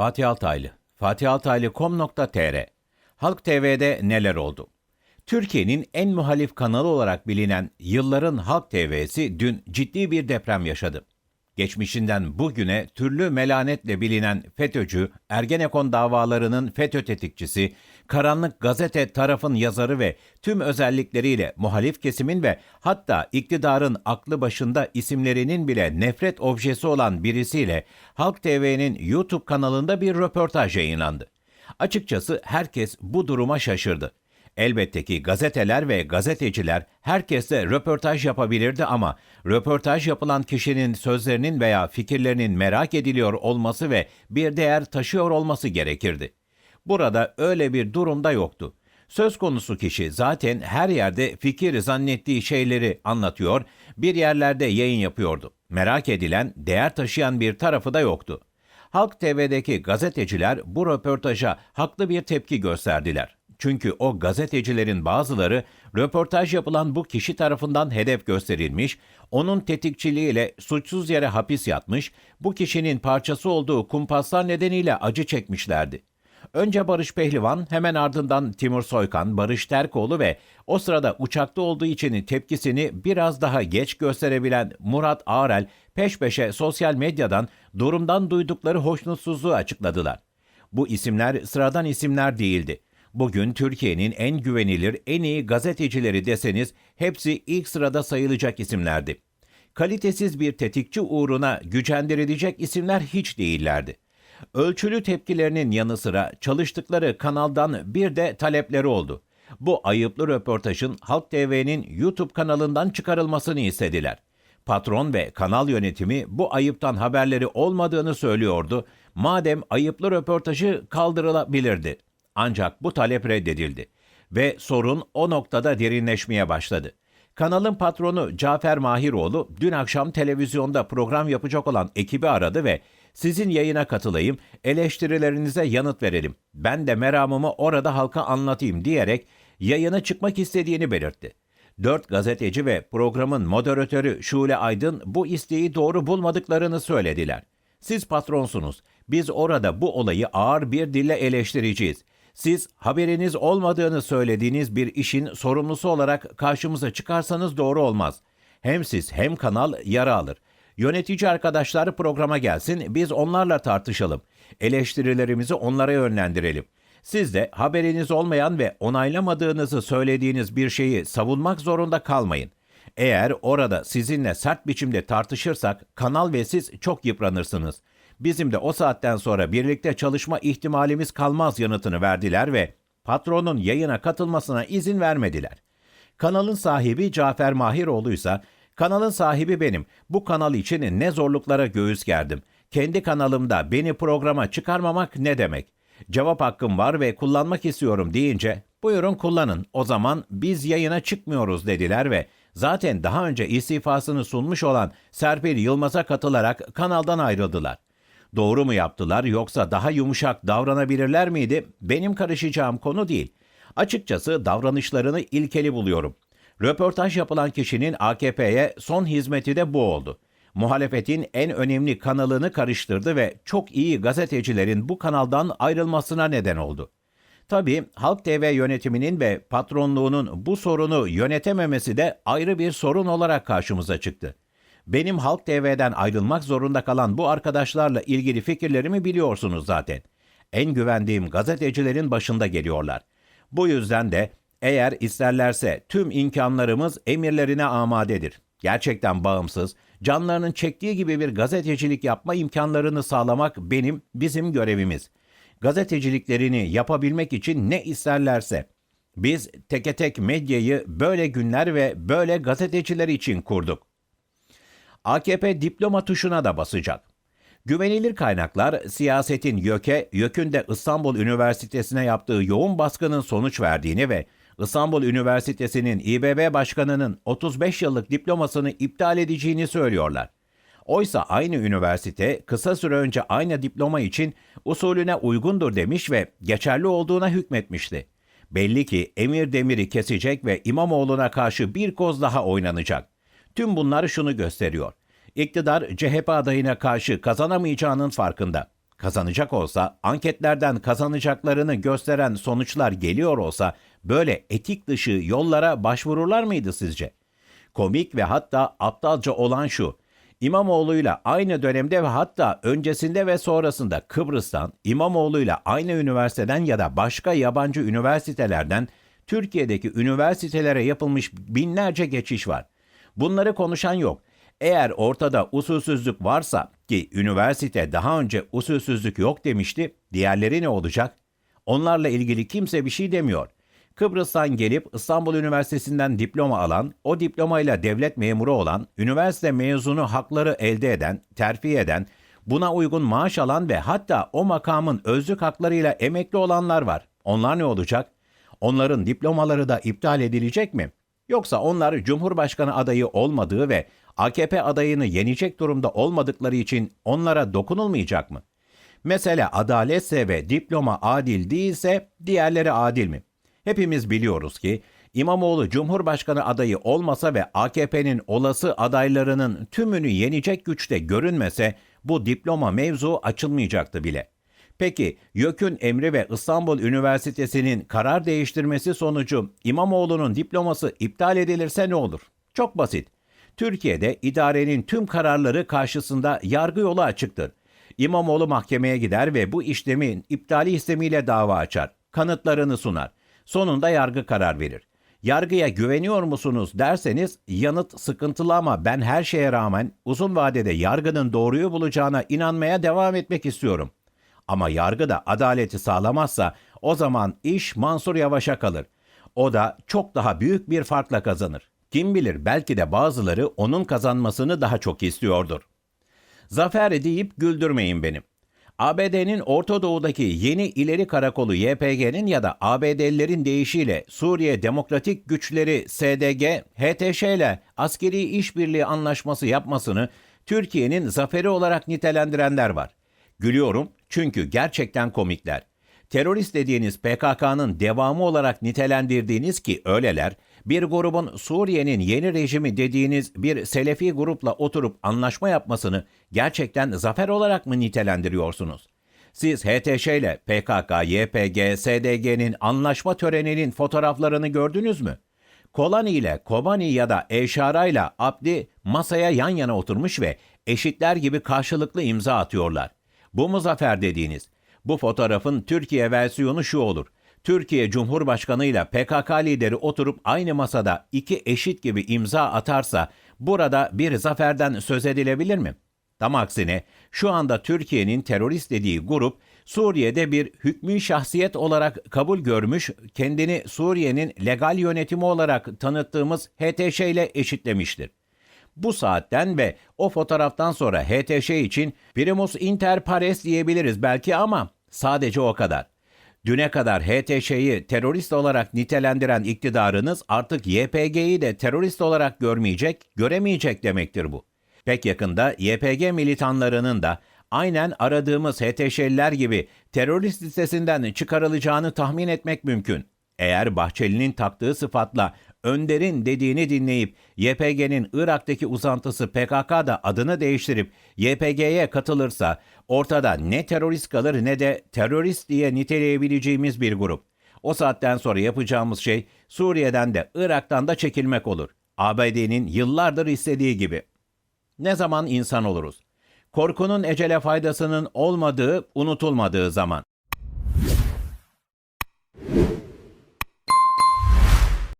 Fatih Altaylı, fatihaltaylı.com.tr Halk TV'de neler oldu? Türkiye'nin en muhalif kanalı olarak bilinen Yılların Halk TV'si dün ciddi bir deprem yaşadı. Geçmişinden bugüne türlü melanetle bilinen FETÖ'cü, Ergenekon davalarının FETÖ tetikçisi, Karanlık Gazete tarafın yazarı ve tüm özellikleriyle muhalif kesimin ve hatta iktidarın aklı başında isimlerinin bile nefret objesi olan birisiyle Halk TV'nin YouTube kanalında bir röportaj yayınlandı. Açıkçası herkes bu duruma şaşırdı. Elbette ki gazeteler ve gazeteciler herkesle röportaj yapabilirdi ama röportaj yapılan kişinin sözlerinin veya fikirlerinin merak ediliyor olması ve bir değer taşıyor olması gerekirdi. Burada öyle bir durumda yoktu. Söz konusu kişi zaten her yerde fikir zannettiği şeyleri anlatıyor, bir yerlerde yayın yapıyordu. Merak edilen, değer taşıyan bir tarafı da yoktu. Halk TV'deki gazeteciler bu röportaja haklı bir tepki gösterdiler. Çünkü o gazetecilerin bazıları röportaj yapılan bu kişi tarafından hedef gösterilmiş, onun tetikçiliğiyle suçsuz yere hapis yatmış, bu kişinin parçası olduğu kumpaslar nedeniyle acı çekmişlerdi. Önce Barış Pehlivan, hemen ardından Timur Soykan, Barış Terkoğlu ve o sırada uçakta olduğu için tepkisini biraz daha geç gösterebilen Murat Ağrel peş peşe sosyal medyadan durumdan duydukları hoşnutsuzluğu açıkladılar. Bu isimler sıradan isimler değildi. Bugün Türkiye'nin en güvenilir, en iyi gazetecileri deseniz hepsi ilk sırada sayılacak isimlerdi. Kalitesiz bir tetikçi uğruna gücendirilecek isimler hiç değillerdi. Ölçülü tepkilerinin yanı sıra çalıştıkları kanaldan bir de talepleri oldu. Bu ayıplı röportajın Halk TV'nin YouTube kanalından çıkarılmasını istediler. Patron ve kanal yönetimi bu ayıptan haberleri olmadığını söylüyordu. Madem ayıplı röportajı kaldırılabilirdi. Ancak bu talep reddedildi ve sorun o noktada derinleşmeye başladı. Kanalın patronu Cafer Mahiroğlu dün akşam televizyonda program yapacak olan ekibi aradı ve sizin yayına katılayım, eleştirilerinize yanıt verelim. Ben de meramımı orada halka anlatayım diyerek yayına çıkmak istediğini belirtti. Dört gazeteci ve programın moderatörü Şule Aydın bu isteği doğru bulmadıklarını söylediler. Siz patronsunuz. Biz orada bu olayı ağır bir dille eleştireceğiz. Siz haberiniz olmadığını söylediğiniz bir işin sorumlusu olarak karşımıza çıkarsanız doğru olmaz. Hem siz hem kanal yara alır. Yönetici arkadaşlar programa gelsin, biz onlarla tartışalım. Eleştirilerimizi onlara yönlendirelim. Siz de haberiniz olmayan ve onaylamadığınızı söylediğiniz bir şeyi savunmak zorunda kalmayın. Eğer orada sizinle sert biçimde tartışırsak kanal ve siz çok yıpranırsınız. Bizim de o saatten sonra birlikte çalışma ihtimalimiz kalmaz yanıtını verdiler ve patronun yayına katılmasına izin vermediler. Kanalın sahibi Cafer Mahiroğlu ise kanalın sahibi benim. Bu kanal için ne zorluklara göğüs gerdim. Kendi kanalımda beni programa çıkarmamak ne demek? Cevap hakkım var ve kullanmak istiyorum deyince buyurun kullanın o zaman biz yayına çıkmıyoruz dediler ve zaten daha önce istifasını sunmuş olan Serpil Yılmaz'a katılarak kanaldan ayrıldılar. Doğru mu yaptılar yoksa daha yumuşak davranabilirler miydi? Benim karışacağım konu değil. Açıkçası davranışlarını ilkeli buluyorum. Röportaj yapılan kişinin AKP'ye son hizmeti de bu oldu. Muhalefetin en önemli kanalını karıştırdı ve çok iyi gazetecilerin bu kanaldan ayrılmasına neden oldu. Tabii Halk TV yönetiminin ve patronluğunun bu sorunu yönetememesi de ayrı bir sorun olarak karşımıza çıktı. Benim Halk TV'den ayrılmak zorunda kalan bu arkadaşlarla ilgili fikirlerimi biliyorsunuz zaten. En güvendiğim gazetecilerin başında geliyorlar. Bu yüzden de eğer isterlerse tüm imkanlarımız emirlerine amadedir. Gerçekten bağımsız, canlarının çektiği gibi bir gazetecilik yapma imkanlarını sağlamak benim, bizim görevimiz. Gazeteciliklerini yapabilmek için ne isterlerse. Biz teke tek medyayı böyle günler ve böyle gazeteciler için kurduk. AKP diploma tuşuna da basacak. Güvenilir kaynaklar siyasetin YÖK'e, YÖK'ün de İstanbul Üniversitesi'ne yaptığı yoğun baskının sonuç verdiğini ve İstanbul Üniversitesi'nin İBB Başkanı'nın 35 yıllık diplomasını iptal edeceğini söylüyorlar. Oysa aynı üniversite kısa süre önce aynı diploma için usulüne uygundur demiş ve geçerli olduğuna hükmetmişti. Belli ki Emir Demir'i kesecek ve İmamoğlu'na karşı bir koz daha oynanacak. Tüm bunlar şunu gösteriyor. İktidar CHP adayına karşı kazanamayacağının farkında. kazanacak olsa, anketlerden kazanacaklarını gösteren sonuçlar geliyor olsa böyle etik dışı yollara başvururlar mıydı sizce? Komik ve hatta aptalca olan şu. İmamoğlu'yla aynı dönemde ve hatta öncesinde ve sonrasında Kıbrıs'tan, İmamoğlu'yla aynı üniversiteden ya da başka yabancı üniversitelerden Türkiye'deki üniversitelere yapılmış binlerce geçiş var. Bunları konuşan yok. Eğer ortada usulsüzlük varsa ki üniversite daha önce usulsüzlük yok demişti, diğerleri ne olacak? Onlarla ilgili kimse bir şey demiyor. Kıbrıs'tan gelip İstanbul Üniversitesi'nden diploma alan, o diplomayla devlet memuru olan, üniversite mezunu hakları elde eden, terfi eden, buna uygun maaş alan ve hatta o makamın özlük haklarıyla emekli olanlar var. Onlar ne olacak? Onların diplomaları da iptal edilecek mi? Yoksa onlar Cumhurbaşkanı adayı olmadığı ve AKP adayını yenecek durumda olmadıkları için onlara dokunulmayacak mı? Mesele adaletse ve diploma adil değilse diğerleri adil mi? Hepimiz biliyoruz ki İmamoğlu Cumhurbaşkanı adayı olmasa ve AKP'nin olası adaylarının tümünü yenecek güçte görünmese bu diploma mevzu açılmayacaktı bile. Peki YÖK'ün emri ve İstanbul Üniversitesi'nin karar değiştirmesi sonucu İmamoğlu'nun diploması iptal edilirse ne olur? Çok basit. Türkiye'de idarenin tüm kararları karşısında yargı yolu açıktır. İmamoğlu mahkemeye gider ve bu işlemin iptali istemiyle dava açar. Kanıtlarını sunar. Sonunda yargı karar verir. Yargıya güveniyor musunuz derseniz yanıt sıkıntılı ama ben her şeye rağmen uzun vadede yargının doğruyu bulacağına inanmaya devam etmek istiyorum. Ama yargı da adaleti sağlamazsa o zaman iş Mansur Yavaş'a kalır. O da çok daha büyük bir farkla kazanır. Kim bilir belki de bazıları onun kazanmasını daha çok istiyordur. Zafer deyip güldürmeyin benim. ABD'nin Orta Doğu'daki yeni ileri karakolu YPG'nin ya da ABD'lilerin deyişiyle Suriye Demokratik Güçleri SDG, HTŞ ile askeri işbirliği anlaşması yapmasını Türkiye'nin zaferi olarak nitelendirenler var. Gülüyorum çünkü gerçekten komikler. Terörist dediğiniz PKK'nın devamı olarak nitelendirdiğiniz ki öyleler, bir grubun Suriye'nin yeni rejimi dediğiniz bir Selefi grupla oturup anlaşma yapmasını gerçekten zafer olarak mı nitelendiriyorsunuz? Siz HTŞ ile PKK, YPG, SDG'nin anlaşma töreninin fotoğraflarını gördünüz mü? Kolani ile Kobani ya da Eşara ile Abdi masaya yan yana oturmuş ve eşitler gibi karşılıklı imza atıyorlar. Bu mu zafer dediğiniz? Bu fotoğrafın Türkiye versiyonu şu olur. Türkiye Cumhurbaşkanı ile PKK lideri oturup aynı masada iki eşit gibi imza atarsa burada bir zaferden söz edilebilir mi? Tam aksine şu anda Türkiye'nin terörist dediği grup Suriye'de bir hükmü şahsiyet olarak kabul görmüş, kendini Suriye'nin legal yönetimi olarak tanıttığımız HTŞ ile eşitlemiştir. Bu saatten ve o fotoğraftan sonra HTŞ için primus inter pares diyebiliriz belki ama sadece o kadar. Düne kadar HTŞ'yi terörist olarak nitelendiren iktidarınız artık YPG'yi de terörist olarak görmeyecek, göremeyecek demektir bu. Pek yakında YPG militanlarının da aynen aradığımız HTŞ'liler gibi terörist listesinden çıkarılacağını tahmin etmek mümkün. Eğer Bahçeli'nin taktığı sıfatla Önder'in dediğini dinleyip YPG'nin Irak'taki uzantısı PKK da adını değiştirip YPG'ye katılırsa ortada ne terörist kalır ne de terörist diye niteleyebileceğimiz bir grup. O saatten sonra yapacağımız şey Suriye'den de Irak'tan da çekilmek olur. ABD'nin yıllardır istediği gibi. Ne zaman insan oluruz? Korkunun ecele faydasının olmadığı, unutulmadığı zaman.